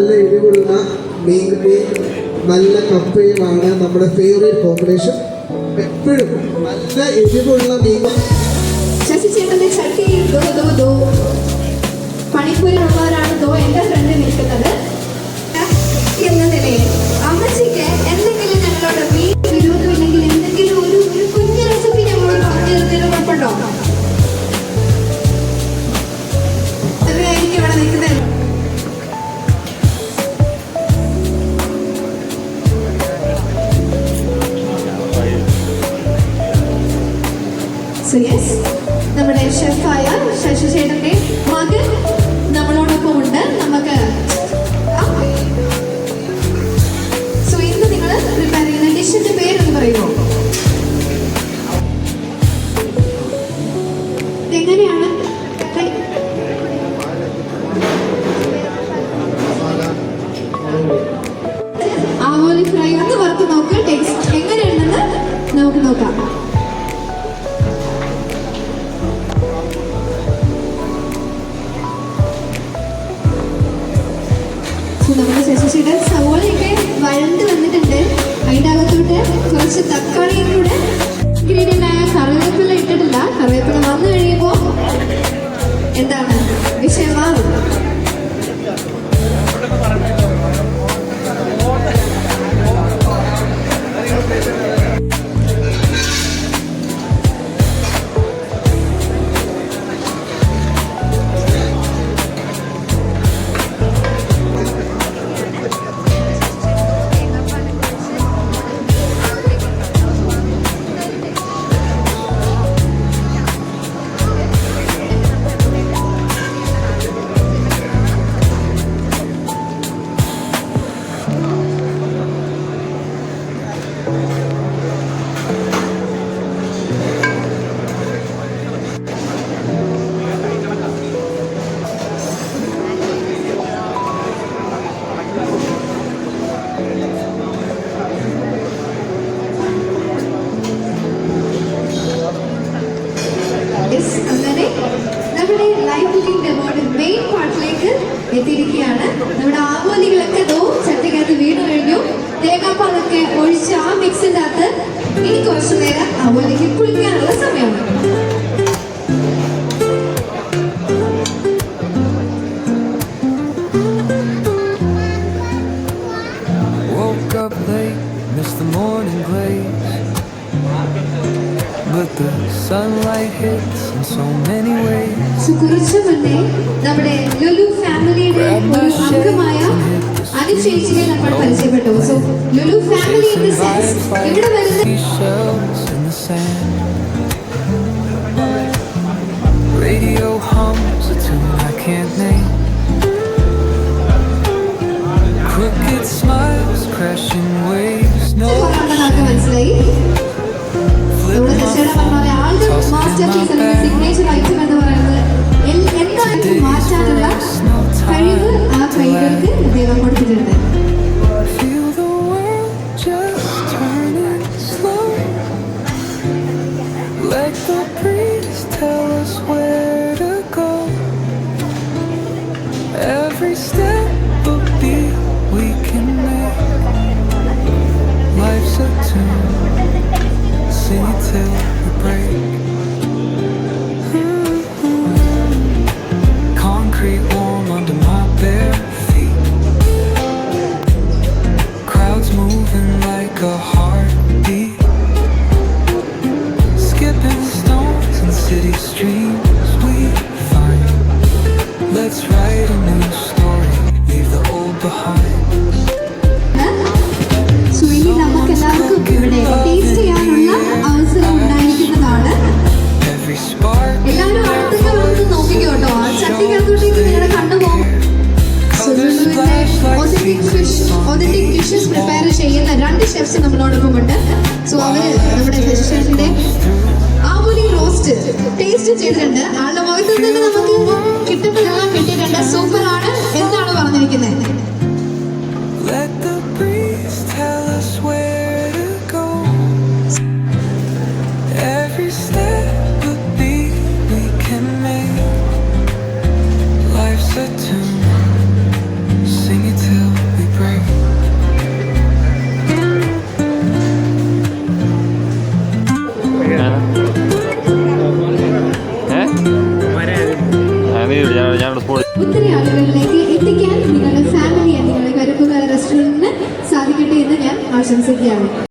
നല്ല എരിവുള്ള മീൻകറിയും നല്ല കപ്പയുമാണ് നമ്മുടെ ഫേവറേറ്റ് കോമ്പിനേഷൻ എപ്പോഴും നല്ല എരിവുള്ള മീൻ. ശശി ചേട്ടന്റെ ചട്ടി ദോ ദോ ദോ. പണിപ്പുരമുള്ളവരാണ് ദോ എന്റെ ഫ്രണ്ട് നിൽക്കുന്നത്. എന്ന നിലയിൽ സോ യെസ് നമ്മുടെ ഷെഫായ ശശി ചേട്ടന്റെ മകൻ നമ്മളോടൊപ്പം ഉണ്ട്. നമുക്ക് സോ ഇന്ന് നിങ്ങൾ പ്രിപ്പയർ ചെയ്യുന്ന ഡിഷിന്റെ നമ്മുടെ ശശിയുടെ സവോളയൊക്കെ വഴണ്ട് വന്നിട്ടുണ്ട്. അതിന്റെ അകത്തോട്ട് കുറച്ച് തക്കാളിയും കൂടെ. ഇൻഗ്രീഡിയന്റ് ആയ കറിവേപ്പില ഇട്ടിട്ടില്ല. കറിവേപ്പില വന്നു കഴിയുമ്പോൾ എന്താണ് എത്തിയിരിക്കുകയാണ്. നമ്മുടെ ആവോലികളൊക്കെ ദോ ചട്ടക്കകത്ത് വീണ് കഴിഞ്ഞു. തേങ്ങാപ്പാലൊക്കെ ഒഴിച്ച് ആ മിക്സിന്റെ അകത്ത് ഇനി കുറച്ചു നേരം ആവോലിക്ക് കുളിക്കാനുള്ള സമയമാണ്. Up late, missed the morning glaze. But the sunlight hits in so many ways. So, കുറച്ചു മുന്നേ നമ്മുടെ ലുലു ഫാമിലിയുടെ ഒരു അംഗമായ അനുചേച്ചിയെ നമ്മൾ പരിചയപ്പെട്ടു. So Lulu family in the sense ഇവിടെ വരുന്ന phone, master tossed in piece my അല്ലെങ്കിൽ bag. സിഗ്നേച്ചർ ഐറ്റം എന്ന് പറയുന്നത് എൽ- എന്തായിട്ടും മാറ്റാനുള്ള കഴിവ് ആ കൈകൾക്ക് ദൈവം കൊടുത്തിട്ടുണ്ട് Feel the world just turning slow. Let the breeze tell us where to go. Every step a beat we can make. Life's a tune, sing it till we break. Streets we find. Let's write a new story, leave the old behind. So ഇനി നമുക്ക് എല്ലാവർക്കും ഇവിടെ taste ചെയ്യാനുള്ള അവസരം ഉണ്ടായിരിക്കുന്നതാണ്. എല്ലാവരും അടുത്തൊക്കെ വന്ന് നോക്കിക്കോട്ടോ ചട്ടിക്കകത്തോട്ടേക്ക് നിങ്ങളുടെ കണ്ണു പോകും authentic fish authentic dishes prepare ചെയ്യുന്ന രണ്ട് ഷെഫ്സ് നമ്മളോടൊപ്പം ഉണ്ട് സോ അവർ നമ്മുടെ ഷെഫിന്റെ ആവൂലി റോസ്റ്റ് ടേസ്റ്റ് ചെയ്തിട്ടുണ്ട്. ആളുടെ മുഖത്ത് നിന്ന് നമുക്ക് കിട്ടുന്നതെല്ലാം കിട്ടിയിട്ടുണ്ട്. സൂപ്പർ ആണ്. എന്നാണ് പറഞ്ഞിരിക്കുന്നത്? ചെയ്തു ഞാൻ ഞാൻ സ്പോട്ട് ഒത്തിരി ആളുകളിലേക്ക് എത്തിക്കാൻ നിങ്ങളുടെ ഫാമിലിയെ നിങ്ങളുടെ കരുപ്പുകാല റെസ്റ്റോറന്റിന് സാധിക്കട്ടെ എന്ന് ഞാൻ ആശംസിക്കുകയാണ്.